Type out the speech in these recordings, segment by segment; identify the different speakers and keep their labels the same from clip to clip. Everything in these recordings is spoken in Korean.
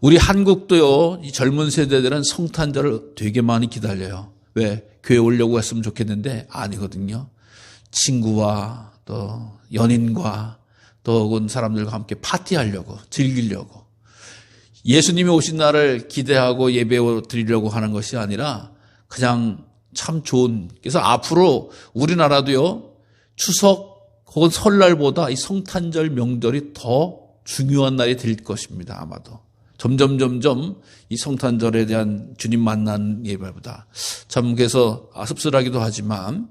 Speaker 1: 우리 한국도요, 이 젊은 세대들은 성탄절을 되게 많이 기다려요. 왜? 교회 오려고 했으면 좋겠는데 아니거든요. 친구와 또 연인과 또 혹은 사람들과 함께 파티하려고, 즐기려고. 예수님이 오신 날을 기대하고 예배 드리려고 하는 것이 아니라 그냥 참 좋은. 그래서 앞으로 우리나라도요, 추석 혹은 설날보다 이 성탄절 명절이 더 중요한 날이 될 것입니다. 아마도. 점점 점점 이 성탄절에 대한 주님 만난 예배보다 참 그래서 씁쓸하기도 하지만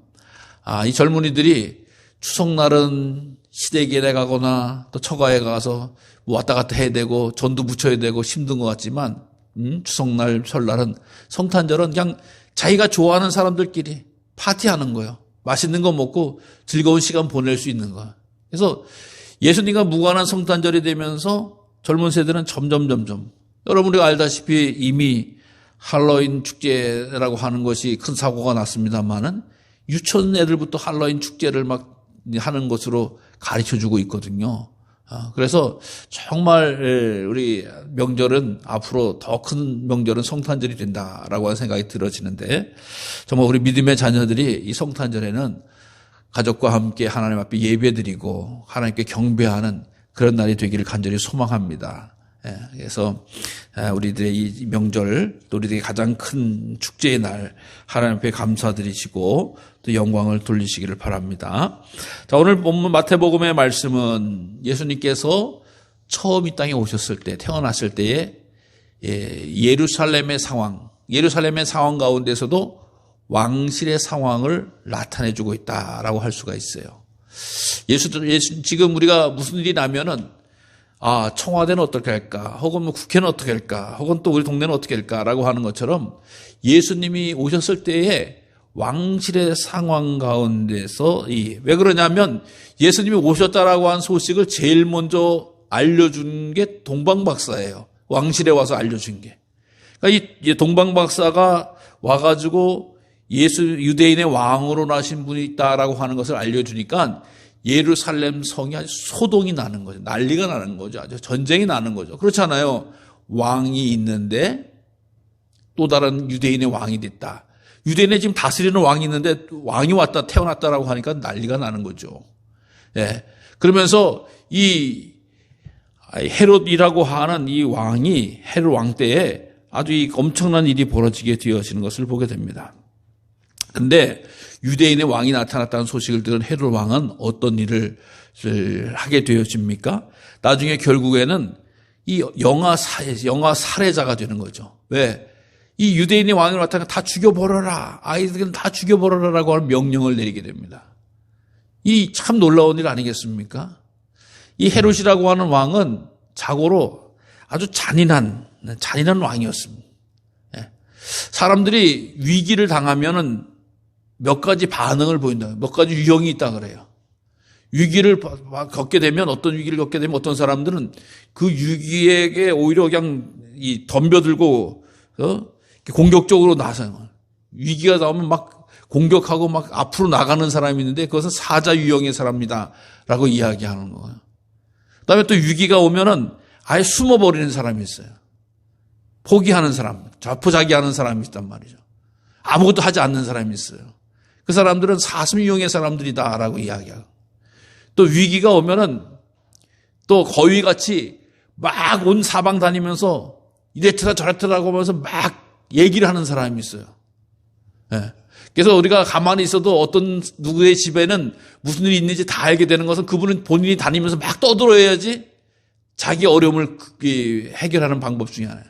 Speaker 1: 아, 이 젊은이들이 추석날은 시댁에 가거나 또 처가에 가서 뭐 왔다 갔다 해야 되고 전도 붙여야 되고 힘든 것 같지만 음, 추석날 설날은 성탄절은 그냥 자기가 좋아하는 사람들끼리 파티하는 거예요. 맛있는 거 먹고 즐거운 시간 보낼 수 있는 거예요. 그래서 예수님과 무관한 성탄절이 되면서 젊은 세대는 점점 점점 여러분 우리가 알다시피 이미 할로윈 축제라고 하는 것이 큰 사고가 났습니다만은 유치원 애들부터 할로윈 축제를 막 하는 것으로 가르쳐 주고 있거든요. 아, 그래서 정말 우리 명절은 앞으로 더 큰 명절은 성탄절이 된다라고 하는 생각이 들어지는데 정말 우리 믿음의 자녀들이 이 성탄절에는 가족과 함께 하나님 앞에 예배드리고 하나님께 경배하는 그런 날이 되기를 간절히 소망합니다. 예, 그래서 우리들의 이 명절, 또 우리들의 가장 큰 축제의 날 하나님 앞에 감사드리시고 또 영광을 돌리시기를 바랍니다. 자, 오늘 본문 마태복음의 말씀은 예수님께서 처음 이 땅에 오셨을 때, 태어났을 때에 예, 예루살렘의 상황, 예루살렘의 상황 가운데서도 왕실의 상황을 나타내주고 있다라고 할 수가 있어요. 예수, 예수 지금 우리가 무슨 일이 나면은 아 청와대는 어떻게 할까, 혹은 뭐 국회는 어떻게 할까, 혹은 또 우리 동네는 어떻게 할까라고 하는 것처럼 예수님이 오셨을 때에 왕실의 상황 가운데서 이 왜 그러냐면 예수님이 오셨다라고 한 소식을 제일 먼저 알려준 게 동방박사예요. 왕실에 와서 알려준 게. 그러니까 이 동방박사가 와가지고 예수 유대인의 왕으로 나신 분이 있다라고 하는 것을 알려주니까 예루살렘 성이 아주 소동이 나는 거죠. 난리가 나는 거죠. 아주 전쟁이 나는 거죠. 그렇잖아요. 왕이 있는데 또 다른 유대인의 왕이 됐다. 유대인에 지금 다스리는 왕이 있는데 왕이 왔다 태어났다라고 하니까 난리가 나는 거죠. 예. 그러면서 이 헤롯이라고 하는 이 왕이 헤롯 왕 때에 아주 이 엄청난 일이 벌어지게 되어지는 것을 보게 됩니다. 근데 유대인의 왕이 나타났다는 소식을 들은 헤롯 왕은 어떤 일을 하게 되어집니까? 나중에 결국에는 이 영아 사 영아 살해자가 되는 거죠. 왜? 이 유대인의 왕이 나타나 다 죽여버려라. 아이들은 다 죽여버려라라고 하는 명령을 내리게 됩니다. 이 참 놀라운 일 아니겠습니까? 이 헤롯이라고 하는 왕은 자고로 아주 잔인한 잔인한 왕이었습니다. 예. 사람들이 위기를 당하면은 몇 가지 반응을 보인다. 몇 가지 유형이 있다 그래요. 위기를 겪게 되면 어떤 위기를 겪게 되면 어떤 사람들은 그 위기에게 오히려 그냥 이 덤벼들고 어? 공격적으로 나서요. 위기가 나오면 막 공격하고 막 앞으로 나가는 사람이 있는데 그것은 사자 유형의 사람이다라고 이야기하는 거예요. 그다음에 또 위기가 오면은 아예 숨어버리는 사람이 있어요. 포기하는 사람, 자포자기하는 사람이 있단 말이죠. 아무것도 하지 않는 사람이 있어요. 그 사람들은 사슴유형의 사람들이다라고 이야기하고 또 위기가 오면은 또 거위같이 막 온 사방 다니면서 이래트라 저래트라고 하면서 막 얘기를 하는 사람이 있어요. 네. 그래서 우리가 가만히 있어도 어떤 누구의 집에는 무슨 일이 있는지 다 알게 되는 것은 그분은 본인이 다니면서 막 떠들어야지 자기 어려움을 해결하는 방법 중에 하나예요.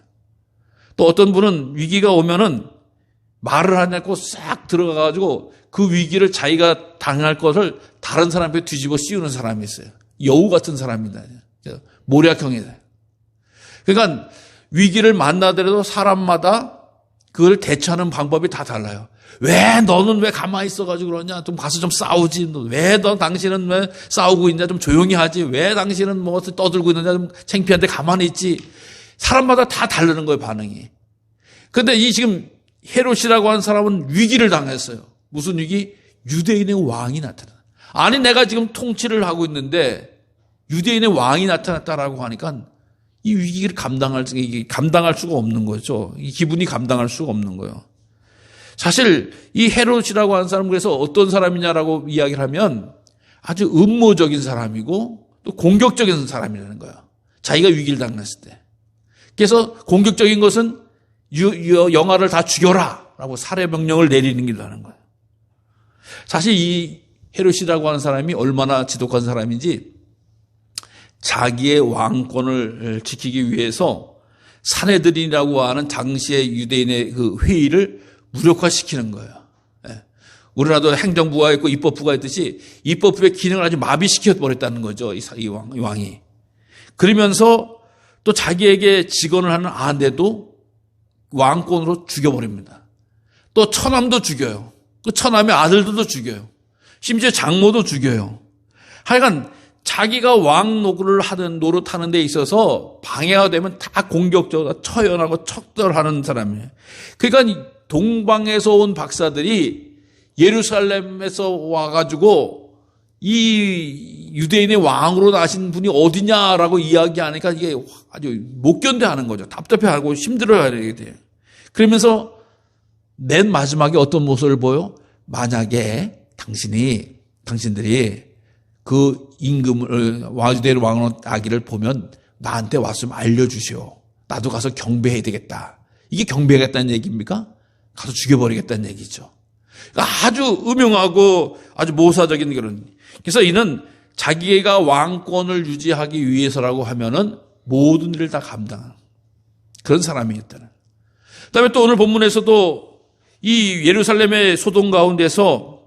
Speaker 1: 또 어떤 분은 위기가 오면은 말을 하지 않고 싹 들어가가지고 그 위기를 자기가 당할 것을 다른 사람에게 뒤집어 씌우는 사람이 있어요. 여우 같은 사람입니다. 모략형이다. 그러니까 위기를 만나더라도 사람마다 그걸 대처하는 방법이 다 달라요. 왜 너는 왜 가만히 있어가지고 그러냐? 좀 가서 좀 싸우지. 왜 너 당신은 왜 싸우고 있냐? 좀 조용히 하지. 왜 당신은 뭐 떠들고 있느냐? 좀 창피한데 가만히 있지. 사람마다 다 다르는 거예요, 반응이. 근데 이 지금 헤롯이라고 하는 사람은 위기를 당했어요. 무슨 위기? 유대인의 왕이 나타나. 아니 내가 지금 통치를 하고 있는데 유대인의 왕이 나타났다라고 하니까 이 위기를 감당할, 감당할 수가 없는 거죠. 이 기분이 감당할 수가 없는 거예요. 사실 이 헤롯이라고 하는 사람은 그래서 어떤 사람이냐라고 이야기를 하면 아주 음모적인 사람이고 또 공격적인 사람이라는 거예요. 자기가 위기를 당했을 때. 그래서 공격적인 것은 영화를 다 죽여라! 라고 살해 명령을 내리는 길라는 거예요. 사실 이 헤롯이라고 하는 사람이 얼마나 지독한 사람인지 자기의 왕권을 지키기 위해서 사내들이라고 하는 당시의 유대인의 그 회의를 무력화시키는 거예요. 예. 우리나라도 행정부가 있고 입법부가 있듯이 입법부의 기능을 아주 마비시켜 버렸다는 거죠. 이 왕이. 그러면서 또 자기에게 직언을 하는 아내도 왕권으로 죽여버립니다. 또 처남도 죽여요. 그 처남의 아들들도 죽여요. 심지어 장모도 죽여요. 하여간 자기가 왕 노릇을 하는 노릇하는 데 있어서 방해가 되면 다 공격적으로 처연하고 척돌하는 사람이에요. 그러니까 동방에서 온 박사들이 예루살렘에서 와가지고 이 유대인의 왕으로 나신 분이 어디냐라고 이야기하니까 이게 아주 못 견뎌하는 거죠. 답답해하고 힘들어하게 돼요. 그러면서 맨 마지막에 어떤 모습을 보여? 만약에 당신이 당신들이 그 임금을 와주대의 왕으로 아기를 보면 나한테 왔으면 알려주시오. 나도 가서 경배해야 되겠다. 이게 경배하겠다는 얘기입니까? 가서 죽여버리겠다는 얘기죠. 그러니까 아주 음흉하고 아주 모사적인 그런. 그래서 이는 자기가 왕권을 유지하기 위해서라고 하면은 모든 일을 다 감당하는 그런 사람이었다는. 그 다음에 또 오늘 본문에서도 이 예루살렘의 소동 가운데서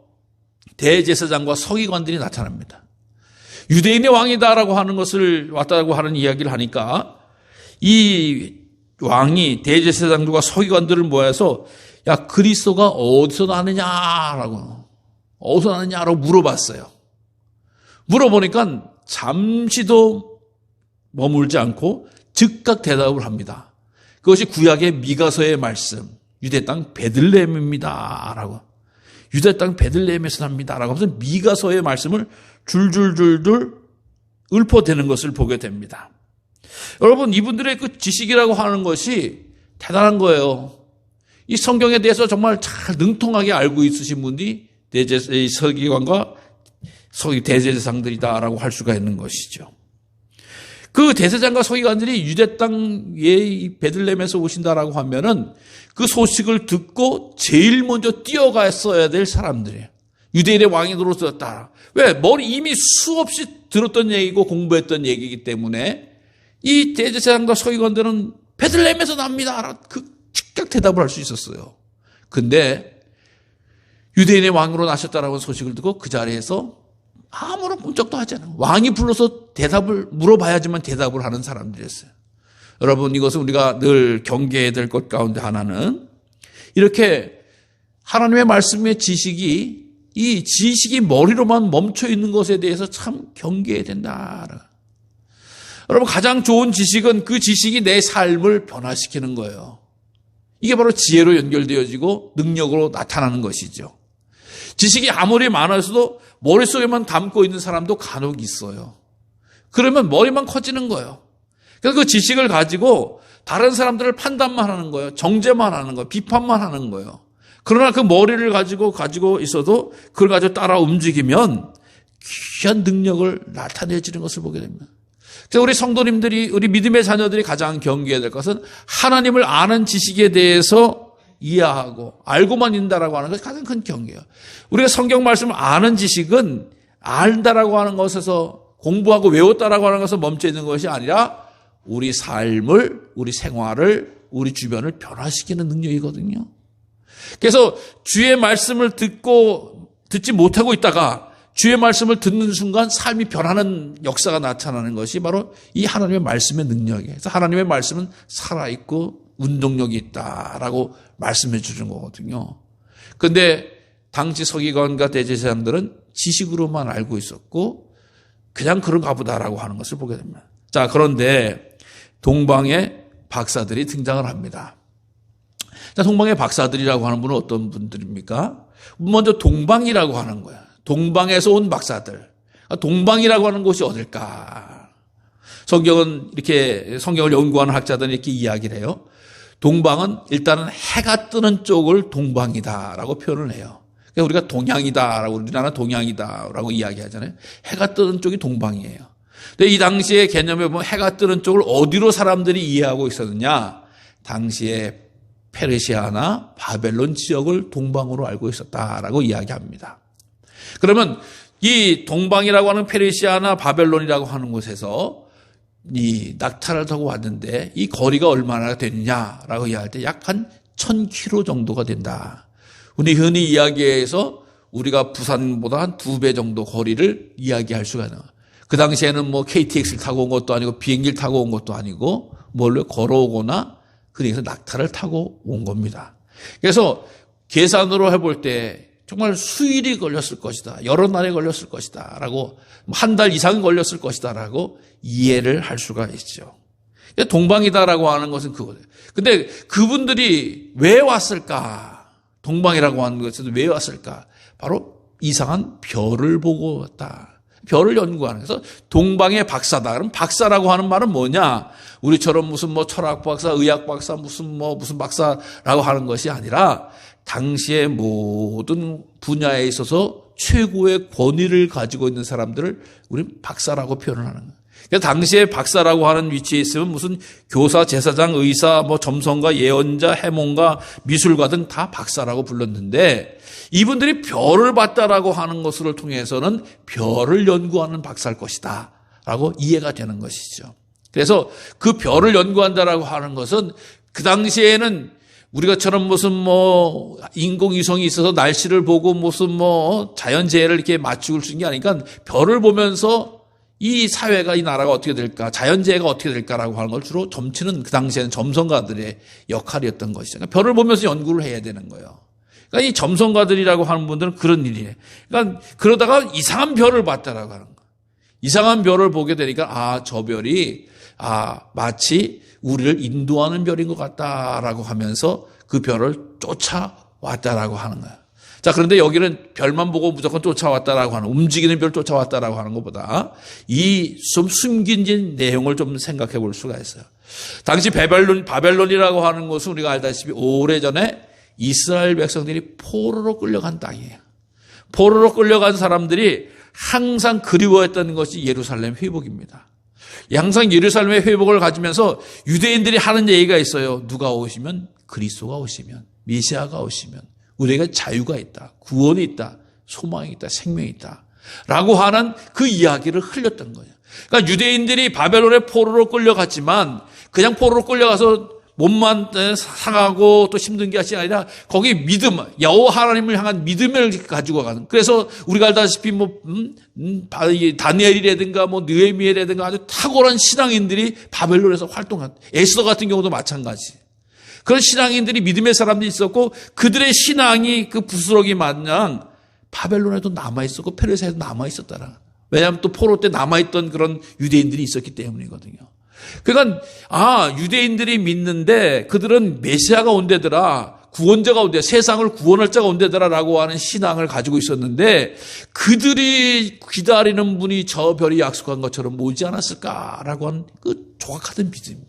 Speaker 1: 대제사장과 서기관들이 나타납니다. 유대인의 왕이다라고 하는 것을 왔다고 하는 이야기를 하니까 이 왕이 대제사장들과 서기관들을 모아서 야 그리스도가 어디서 나느냐라고 어디서 나느냐라고 물어봤어요. 물어보니까 잠시도 머물지 않고 즉각 대답을 합니다. 그것이 구약의 미가서의 말씀, 유대 땅 베들레헴입니다 라고 유대 땅 베들레헴에서 납니다 라고 하면서 미가서의 말씀을 줄줄줄줄 읊어대는 것을 보게 됩니다. 여러분 이분들의 그 지식이라고 하는 것이 대단한 거예요. 이 성경에 대해서 정말 잘 능통하게 알고 있으신 분이 대제 서기관과 서기 대제사장들이다라고 할 수가 있는 것이죠. 그 대제장과 서기관들이 유대 땅에 베들렘에서 오신다라고 하면은 그 소식을 듣고 제일 먼저 뛰어갔어야 될 사람들이에요. 유대인의 왕이 들어섰다. 왜? 머리 이미 수없이 들었던 얘기고 공부했던 얘기이기 때문에 이 대제사장과 서기관들은 베들렘에서 납니다. 그 즉각 대답을 할 수 있었어요. 근데 유대인의 왕으로 나셨다라고 소식을 듣고 그 자리에서 아무런 꼼짝도 하지 않아요. 왕이 불러서 대답을 물어봐야지만 대답을 하는 사람들이었어요. 여러분 이것은 우리가 늘 경계해야 될 것 가운데 하나는 이렇게 하나님의 말씀의 지식이 이 지식이 머리로만 멈춰 있는 것에 대해서 참 경계해야 된다. 여러분 가장 좋은 지식은 그 지식이 내 삶을 변화시키는 거예요. 이게 바로 지혜로 연결되어지고 능력으로 나타나는 것이죠. 지식이 아무리 많아서도 머릿속에만 담고 있는 사람도 간혹 있어요. 그러면 머리만 커지는 거예요. 그래서 그 지식을 가지고 다른 사람들을 판단만 하는 거예요. 정죄만 하는 거예요. 비판만 하는 거예요. 그러나 그 머리를 가지고 가지고 있어도 그걸 가지고 따라 움직이면 귀한 능력을 나타내지는 것을 보게 됩니다. 그래서 우리 성도님들이 우리 믿음의 자녀들이 가장 경계해야 될 것은 하나님을 아는 지식에 대해서 이해하고 알고만 있다라고 하는 것이 가장 큰 경계예요. 우리가 성경 말씀을 아는 지식은 알다라고 하는 것에서 공부하고 외웠다라고 하는 것에 멈춰 있는 것이 아니라 우리 삶을, 우리 생활을, 우리 주변을 변화시키는 능력이거든요. 그래서 주의 말씀을 듣고 듣지 못하고 있다가 주의 말씀을 듣는 순간 삶이 변하는 역사가 나타나는 것이 바로 이 하나님의 말씀의 능력이에요. 그래서 하나님의 말씀은 살아있고 운동력이 있다라고 말씀해 주는 거거든요. 근데 당시 서기관과 대제사장들은 지식으로만 알고 있었고 그냥 그런가 보다라고 하는 것을 보게 됩니다. 자, 그런데 동방의 박사들이 등장을 합니다. 자, 동방의 박사들이라고 하는 분은 어떤 분들입니까? 먼저 동방이라고 하는 거야. 동방에서 온 박사들. 동방이라고 하는 곳이 어딜까? 성경은 이렇게 성경을 연구하는 학자들은 이렇게 이야기를 해요. 동방은 일단은 해가 뜨는 쪽을 동방이다라고 표현을 해요. 그러니까 우리가 동양이다라고 우리나라 동양이다라고 이야기하잖아요. 해가 뜨는 쪽이 동방이에요. 근데 이 당시의 개념에 보면 해가 뜨는 쪽을 어디로 사람들이 이해하고 있었느냐? 당시에 페르시아나 바벨론 지역을 동방으로 알고 있었다라고 이야기합니다. 그러면 이 동방이라고 하는 페르시아나 바벨론이라고 하는 곳에서 이 낙타를 타고 왔는데 이 거리가 얼마나 되느냐라고 이야기할 때 약 한 1000km 정도가 된다. 우리 흔히 이야기해서 우리가 부산보다 한 두 배 정도 거리를 이야기할 수가 있는. 그 당시에는 뭐 KTX를 타고 온 것도 아니고 비행기를 타고 온 것도 아니고 뭘로 걸어오거나 그래서 낙타를 타고 온 겁니다. 그래서 계산으로 해볼 때 정말 수일이 걸렸을 것이다. 여러 날에 걸렸을 것이다. 라고 한 달 이상 걸렸을 것이다. 라고 이해를 할 수가 있죠. 동방이다라고 하는 것은 그거예요. 근데 그분들이 왜 왔을까? 동방이라고 하는 것에서 왜 왔을까? 바로 이상한 별을 보고 왔다. 별을 연구하는 그래서 동방의 박사다. 그럼 박사라고 하는 말은 뭐냐? 우리처럼 무슨 뭐 철학 박사, 의학 박사, 무슨 뭐 무슨 박사라고 하는 것이 아니라 당시의 모든 분야에 있어서 최고의 권위를 가지고 있는 사람들을 우리는 박사라고 표현을 하는 거예요. 그래서 당시에 박사라고 하는 위치에 있으면 무슨 교사, 제사장, 의사, 뭐 점성가, 예언자, 해몽가, 미술가 등 다 박사라고 불렀는데 이분들이 별을 봤다라고 하는 것을 통해서는 별을 연구하는 박사일 것이다. 라고 이해가 되는 것이죠. 그래서 그 별을 연구한다라고 하는 것은 그 당시에는 우리가처럼 무슨 뭐 인공위성이 있어서 날씨를 보고 무슨 뭐 자연재해를 이렇게 맞추고 수 있는 게 아니니까 별을 보면서 이 사회가 이 나라가 어떻게 될까 자연재해가 어떻게 될까라고 하는 걸 주로 점치는 그 당시에는 점성가들의 역할이었던 것이죠. 그러니까 별을 보면서 연구를 해야 되는 거예요. 그러니까 이 점성가들이라고 하는 분들은 그런 일이에요. 그러니까 그러다가 이상한 별을 봤다라고 하는 거예요. 이상한 별을 보게 되니까 아 저 별이 아 마치 우리를 인도하는 별인 것 같다라고 하면서 그 별을 쫓아왔다라고 하는 거예요. 자, 그런데 여기는 별만 보고 무조건 쫓아왔다라고 하는, 움직이는 별 쫓아왔다라고 하는 것보다 이 좀 숨긴 내용을 좀 생각해 볼 수가 있어요. 당시 바벨론, 바벨론이라고 하는 것은 우리가 알다시피 오래전에 이스라엘 백성들이 포로로 끌려간 땅이에요. 포로로 끌려간 사람들이 항상 그리워했던 것이 예루살렘 회복입니다. 항상 예루살렘의 회복을 가지면서 유대인들이 하는 얘기가 있어요. 누가 오시면 그리스도가 오시면 메시아가 오시면 우리가 자유가 있다. 구원이 있다. 소망이 있다. 생명이 있다. 라고 하는 그 이야기를 흘렸던 거예요. 그러니까 유대인들이 바벨론의 포로로 끌려갔지만 그냥 포로로 끌려가서 몸만 상하고 또 힘든 것이 아니라 거기 믿음, 여호와 하나님을 향한 믿음을 가지고 가는. 그래서 우리가 알다시피 뭐 음, 음, 다니엘이라든가 뭐 느헤미야라든가 아주 탁월한 신앙인들이 바벨론에서 활동한. 에스더 같은 경우도 마찬가지. 그런 신앙인들이 믿음의 사람들이 있었고 그들의 신앙이 그 부스러기 마냥 바벨론에도 남아 있었고 페르시아에도 남아 있었다라. 왜냐하면 또 포로 때 남아 있던 그런 유대인들이 있었기 때문이거든요. 그러니까 아 유대인들이 믿는데 그들은 메시아가 온대더라 구원자가 온대 세상을 구원할 자가 온대더라라고 하는 신앙을 가지고 있었는데 그들이 기다리는 분이 저 별이 약속한 것처럼 오지 않았을까라고 하는 그 조각하던 믿음.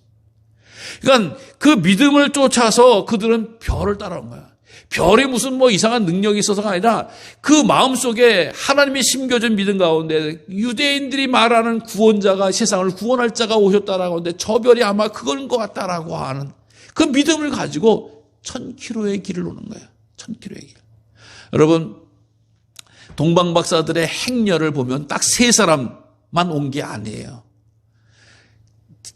Speaker 1: 그러니까 그 믿음을 쫓아서 그들은 별을 따라온 거야. 별이 무슨 뭐 이상한 능력이 있어서가 아니라 그 마음 속에 하나님의 심겨진 믿음 가운데 유대인들이 말하는 구원자가 세상을 구원할 자가 오셨다라고 하는데 저 별이 아마 그건 것 같다라고 하는 그 믿음을 가지고 천 킬로의 길을 오는 거예요. 천 킬로의 길. 여러분 동방 박사들의 행렬을 보면 딱 세 사람만 온 게 아니에요.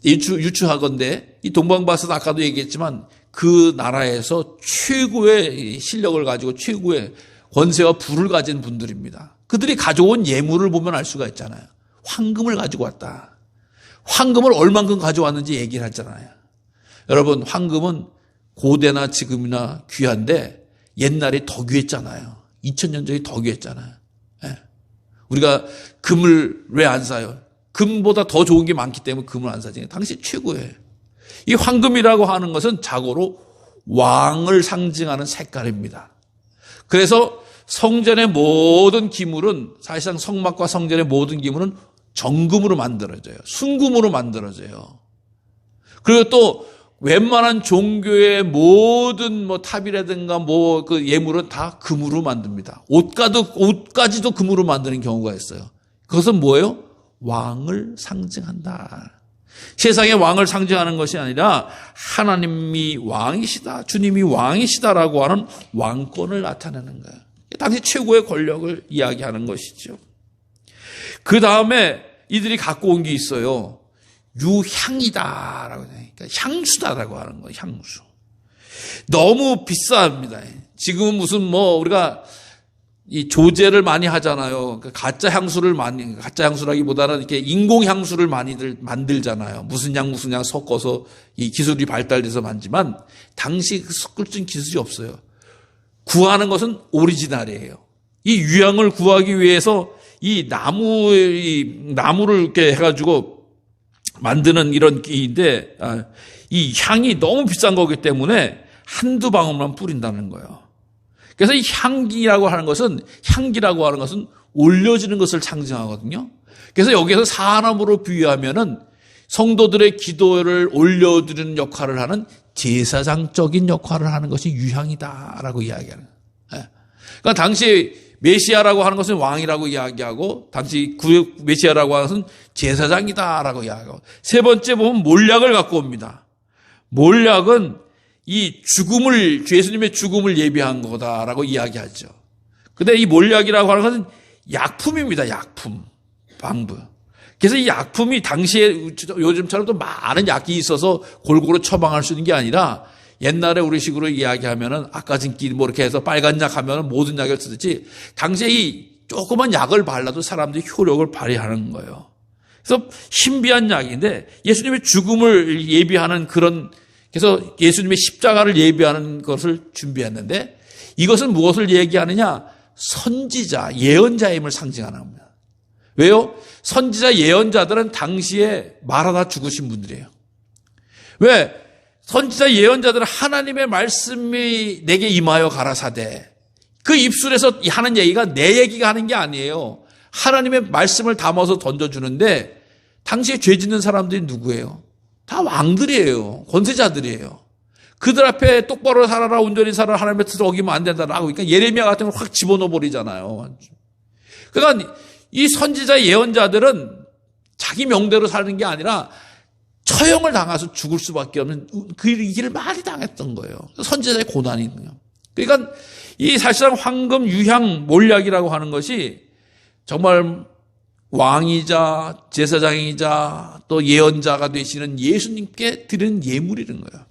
Speaker 1: 유추, 유추하건데 이 동방 박사도 아까도 얘기했지만 그 나라에서 최고의 실력을 가지고 최고의 권세와 부를 가진 분들입니다. 그들이 가져온 예물을 보면 알 수가 있잖아요. 황금을 가지고 왔다. 황금을 얼만큼 가져왔는지 얘기를 하잖아요. 여러분, 황금은 고대나 지금이나 귀한데 옛날에 더 귀했잖아요. 2000년 전에 더 귀했잖아요. 네. 우리가 금을 왜 안 사요? 금보다 더 좋은 게 많기 때문에 금을 안 사지. 당시 최고예요. 이 황금이라고 하는 것은 자고로 왕을 상징하는 색깔입니다. 그래서 성전의 모든 기물은 사실상 성막과 성전의 모든 기물은 정금으로 만들어져요. 순금으로 만들어져요. 그리고 또 웬만한 종교의 모든 뭐 탑이라든가 뭐 그 예물은 다 금으로 만듭니다. 옷가도 옷까지도 금으로 만드는 경우가 있어요. 그것은 뭐예요? 왕을 상징한다. 세상의 왕을 상징하는 것이 아니라 하나님이 왕이시다, 주님이 왕이시다라고 하는 왕권을 나타내는 거예요. 당시 최고의 권력을 이야기하는 것이죠. 그 다음에 이들이 갖고 온 게 있어요. 유향이다라고 그러니까 향수다라고 하는 거예요. 향수. 너무 비쌉니다. 지금은 무슨 뭐 우리가 이 조제를 많이 하잖아요. 그러니까 가짜 향수를 많이 가짜 향수라기보다는 이렇게 인공 향수를 많이들 만들잖아요. 무슨 양 무슨 양 섞어서 이 기술이 발달돼서 만지만 당시 그 섞을 수 기술이 없어요. 구하는 것은 오리지널이에요. 이 유향을 구하기 위해서 이 나무 이 나무를 이렇게 해가지고 만드는 이런 끼인데 아, 이 향이 너무 비싼 거기 때문에 한두 방울만 뿌린다는 거예요. 그래서 이 향기라고 하는 것은 향기라고 하는 것은 올려지는 것을 상징하거든요. 그래서 여기에서 사람으로 비유하면은 성도들의 기도를 올려드리는 역할을 하는 제사장적인 역할을 하는 것이 유향이다라고 이야기하는. 거예요. 그러니까 당시 메시아라고 하는 것은 왕이라고 이야기하고 당시 구역 메시아라고 하는 것은 제사장이다라고 이야기하고 세 번째 보면 몰약을 갖고 옵니다. 몰약은 이 죽음을 예수님의 죽음을 예비한 거다라고 이야기하죠. 근데 이 몰약이라고 하는 것은 약품입니다. 약품. 방부. 그래서 이 약품이 당시에 요즘처럼 또 많은 약이 있어서 골고루 처방할 수 있는 게 아니라 옛날에 우리 식으로 이야기하면은 아까 진기 뭐 이렇게 해서 빨간 약 하면은 모든 약을 쓰듯이 당시에 이 조그만 약을 발라도 사람들이 효력을 발휘하는 거예요. 그래서 신비한 약인데 예수님의 죽음을 예비하는 그런 그래서 예수님의 십자가를 예비하는 것을 준비했는데 이것은 무엇을 얘기하느냐? 선지자, 예언자임을 상징하는 겁니다. 왜요? 선지자, 예언자들은 당시에 말하다 죽으신 분들이에요. 왜? 선지자 예언자들은 하나님의 말씀이 내게 임하여 가라사대. 그 입술에서 하는 얘기가 내 얘기가 하는 게 아니에요. 하나님의 말씀을 담아서 던져주는데 당시에 죄 짓는 사람들이 누구예요? 다 왕들이에요. 권세자들이에요. 그들 앞에 똑바로 살아라, 온전히 살아라, 하나님의 뜻을 어기면 안 된다라고. 그러니까 예레미야 같은 걸 확 집어넣어 버리잖아요. 그러니까 이 선지자 예언자들은 자기 명대로 사는 게 아니라 처형을 당해서 죽을 수밖에 없는 그 일을 많이 당했던 거예요. 선지자의 고난이 있는 거예요. 그러니까 이 사실상 황금 유향 몰약이라고 하는 것이 정말 왕이자 제사장이자 또 예언자가 되시는 예수님께 드리는 예물이는 거예요.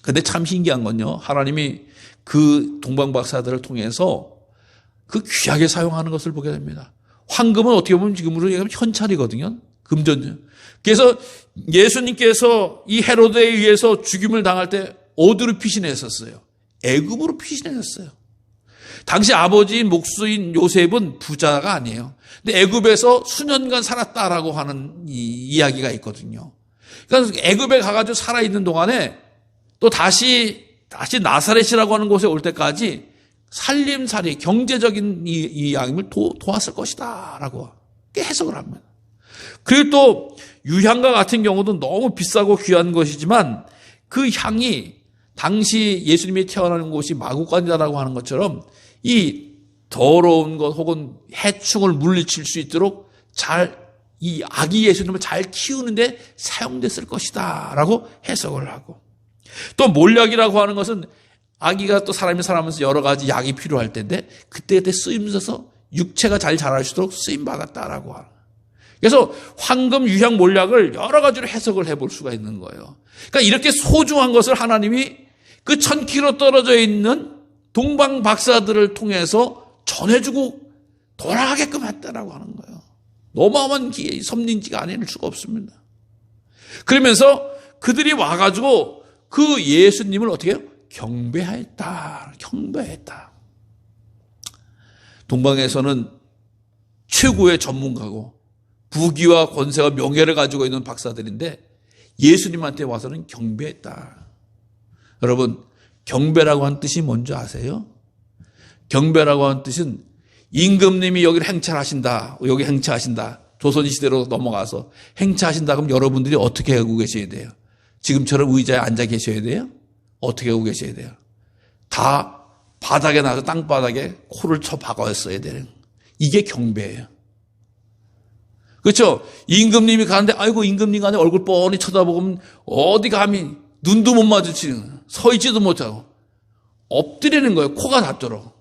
Speaker 1: 근데 참 신기한 건요. 하나님이 그 동방박사들을 통해서 그 귀하게 사용하는 것을 보게 됩니다. 황금은 어떻게 보면 지금으로 얘기하면 현찰이거든요. 금전. 그래서 예수님께서 이 헤로드에 의해서 죽임을 당할 때 어디로 피신했었어요? 애굽으로 피신했었어요. 당시 아버지인 목수인 요셉은 부자가 아니에요. 근데 애굽에서 수년간 살았다라고 하는 이 이야기가 있거든요. 그러니까 애굽에 가가지고 살아 있는 동안에 또 다시 다시 나사렛이라고 하는 곳에 올 때까지 살림살이 경제적인 이, 이 양임을 도, 도왔을 것이다라고 해석을 합니다. 그리고 또 유향과 같은 경우도 너무 비싸고 귀한 것이지만 그 향이 당시 예수님이 태어나는 곳이 마구간이라고 하는 것처럼 이 더러운 것 혹은 해충을 물리칠 수 있도록 잘 이 아기 예수님을 잘 키우는데 사용됐을 것이다라고 해석을 하고 또 몰약이라고 하는 것은 아기가 또 사람이 살아면서 여러 가지 약이 필요할 텐데 그때 그때 쓰임 서서 육체가 잘 자랄 수 있도록 쓰임 받았다라고 하는 그래서 황금 유향 몰약을 여러 가지로 해석을 해볼 수가 있는 거예요. 그러니까 이렇게 소중한 것을 하나님이 그 천 킬로 떨어져 있는 동방 박사들을 통해서 전해주고 돌아가게끔 했다라고 하는 거예요. 어마어마한 기회, 섭린지가 아닐 수가 없습니다. 그러면서 그들이 와가지고 그 예수님을 어떻게 해요? 경배했다. 경배했다. 동방에서는 최고의 전문가고 부귀와 권세와 명예를 가지고 있는 박사들인데 예수님한테 와서는 경배했다. 여러분, 경배라고 한 뜻이 뭔지 아세요? 경배라고 한 뜻은 임금님이 여기를 행차하신다. 여기 행차하신다. 조선시대로 넘어가서 행차하신다 그러면 여러분들이 어떻게 하고 계셔야 돼요? 지금처럼 의자에 앉아 계셔야 돼요? 어떻게 하고 계셔야 돼요? 다 바닥에 나서 땅바닥에 코를 쳐 박았어야 되는. 이게 경배예요. 그렇죠? 임금님이 가는데 아이고 임금님 가는데 얼굴 뻔히 쳐다보면 어디 감히 눈도 못 마주치는 서 있지도 못하고 엎드리는 거예요. 코가 닿도록.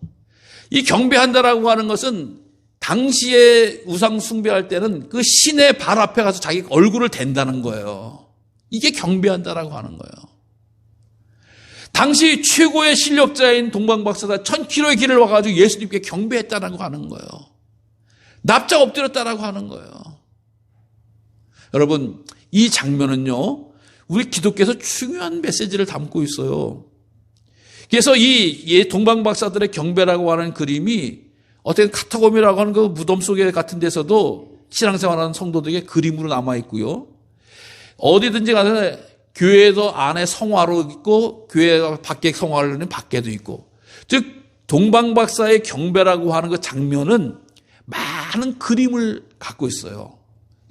Speaker 1: 이 경배한다라고 하는 것은 당시에 우상 숭배할 때는 그 신의 발 앞에 가서 자기 얼굴을 댄다는 거예요. 이게 경배한다라고 하는 거예요. 당시 최고의 실력자인 동방박사가 천 킬로의 길을 와가지고 예수님께 경배했다라고 하는 거예요. 납작 엎드렸다라고 하는 거예요. 여러분, 이 장면은요, 우리 기독교에서 중요한 메시지를 담고 있어요. 그래서 이 동방 박사들의 경배라고 하는 그림이 어떤 카타콤이라고 하는 그 무덤 속에 같은 데서도 신앙생활하는 성도들에게 그림으로 남아 있고요. 어디든지 가서 교회도 안에 성화로 있고 교회 밖에 성화를 밖에도 있고 즉 동방 박사의 경배라고 하는 그 장면은 많은 그림을 갖고 있어요.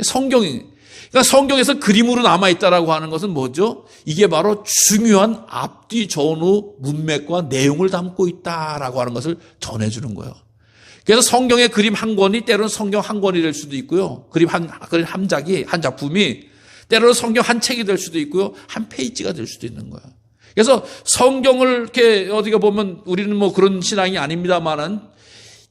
Speaker 1: 성경이 그러니까 성경에서 그림으로 남아 있다라고 하는 것은 뭐죠? 이게 바로 중요한 앞뒤 전후 문맥과 내용을 담고 있다라고 하는 것을 전해주는 거예요. 그래서 성경의 그림 한 권이 때로는 성경 한 권이 될 수도 있고요. 그림 한, 그림 한 작이, 한 작품이 때로는 성경 한 책이 될 수도 있고요. 한 페이지가 될 수도 있는 거예요. 그래서 성경을 이렇게 어디가 보면 우리는 뭐 그런 신앙이 아닙니다만은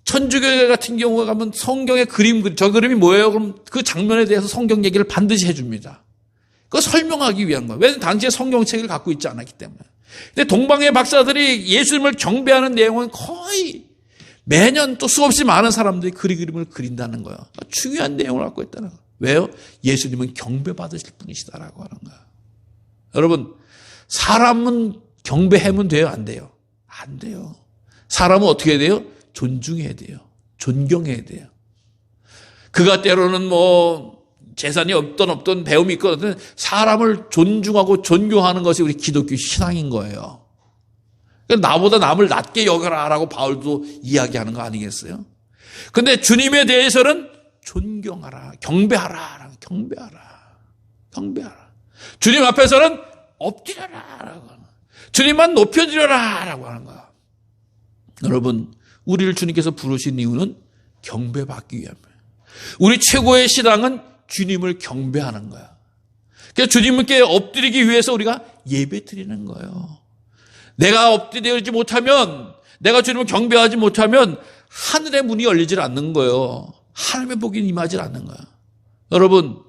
Speaker 1: 천주교 같은 경우에 가면 성경의 그림, 저 그림이 뭐예요? 그럼 그 장면에 대해서 성경 얘기를 반드시 해줍니다. 그거 설명하기 위한 거예요. 왜냐하면 당시에 성경책을 갖고 있지 않았기 때문에. 근데 동방의 박사들이 예수님을 경배하는 내용은 거의 매년 또 수없이 많은 사람들이 그리 그림을 그린다는 거예요. 중요한 내용을 갖고 있다는 거예요. 왜요? 예수님은 경배받으실 분이시다라고 하는 거예요. 여러분, 사람은 경배하면 돼요? 안 돼요? 안 돼요. 사람은 어떻게 돼요? 존중해야 돼요. 존경해야 돼요. 그가 때로는 뭐 재산이 없던 없던 배움이 있거든 사람을 존중하고 존경하는 것이 우리 기독교 신앙인 거예요. 그러니까 나보다 남을 낮게 여겨라라고 바울도 이야기하는 거 아니겠어요? 근데 주님에 대해서는 존경하라, 경배하라, 경배하라, 경배하라. 주님 앞에서는 엎드려라라고 하는 주님만 높여드려라라고 하는 거야. 여러분, 우리를 주님께서 부르신 이유는 경배받기 위함이에요. 우리 최고의 신앙은 주님을 경배하는 거야. 그래서 주님께 엎드리기 위해서 우리가 예배 드리는 거예요. 내가 엎드리지 못하면, 내가 주님을 경배하지 못하면 하늘의 문이 열리질 않는 거예요. 하나님의 복이 임하지 않는 거야. 여러분,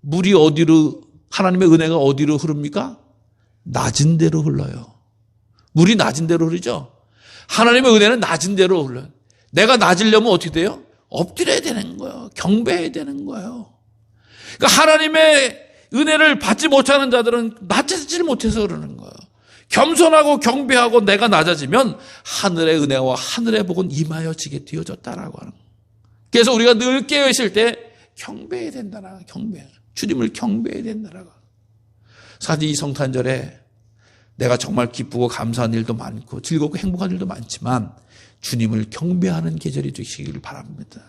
Speaker 1: 물이 어디로, 하나님의 은혜가 어디로 흐릅니까? 낮은 데로 흘러요. 물이 낮은 데로 흐르죠? 하나님의 은혜는 낮은 데로 흘러요. 내가 낮으려면 어떻게 돼요? 엎드려야 되는 거예요. 경배해야 되는 거예요. 그러니까 하나님의 은혜를 받지 못하는 자들은 낮아지지 못해서 그러는 거예요. 겸손하고 경배하고 내가 낮아지면 하늘의 은혜와 하늘의 복은 임하여지게 되어졌다라고 하는 거예요. 그래서 우리가 늘 깨어 있을 때 경배해야 된다라 경배. 주님을 경배해야 된다라고. 사실 이 성탄절에 내가 정말 기쁘고 감사한 일도 많고 즐겁고 행복한 일도 많지만 주님을 경배하는 계절이 되시기를 바랍니다.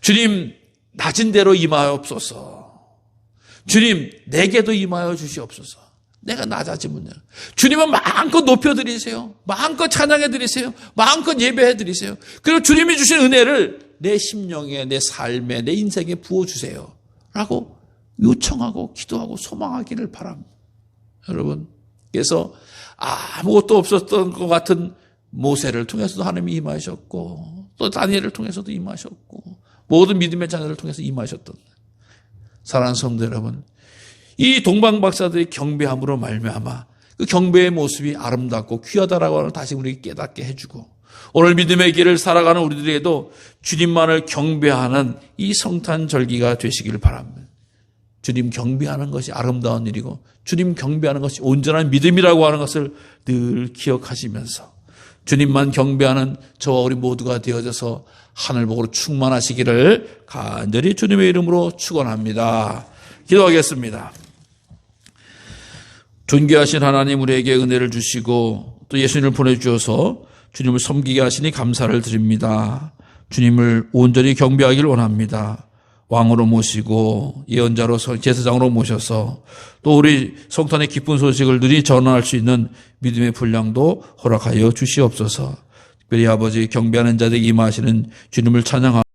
Speaker 1: 주님 낮은 대로 임하옵소서. 주님 내게도 임하여 주시옵소서. 내가 낮아지면요. 주님은 마음껏 높여드리세요. 마음껏 찬양해드리세요. 마음껏 예배해드리세요. 그리고 주님이 주신 은혜를 내 심령에, 내 삶에, 내 인생에 부어주세요. 라고 요청하고 기도하고 소망하기를 바랍니다. 여러분, 그래서 아무것도 없었던 것 같은 모세를 통해서도 하나님이 임하셨고, 또 다니엘을 통해서도 임하셨고, 모든 믿음의 자녀를 통해서 임하셨던 사랑하는 성도 여러분, 이 동방 박사들이 경배함으로 말미암아 그 경배의 모습이 아름답고 귀하다라고 하는 다시 우리에게 깨닫게 해주고 오늘 믿음의 길을 살아가는 우리들에게도 주님만을 경배하는 이 성탄 절기가 되시기를 바랍니다. 주님 경배하는 것이 아름다운 일이고 주님 경배하는 것이 온전한 믿음이라고 하는 것을 늘 기억하시면서 주님만 경배하는 저와 우리 모두가 되어져서 하늘복으로 충만하시기를 간절히 주님의 이름으로 축원합니다. 기도하겠습니다. 존귀하신 하나님 우리에게 은혜를 주시고 또 예수님을 보내주셔서 주님을 섬기게 하시니 감사를 드립니다. 주님을 온전히 경배하기를 원합니다. 왕으로 모시고 예언자로 서- 제사장으로 모셔서 또 우리 성탄의 기쁜 소식을 누리 전할 수 있는 믿음의 분량도 허락하여 주시옵소서. 특별히 아버지 경배하는 자들에게 임하시는 주님을 찬양하고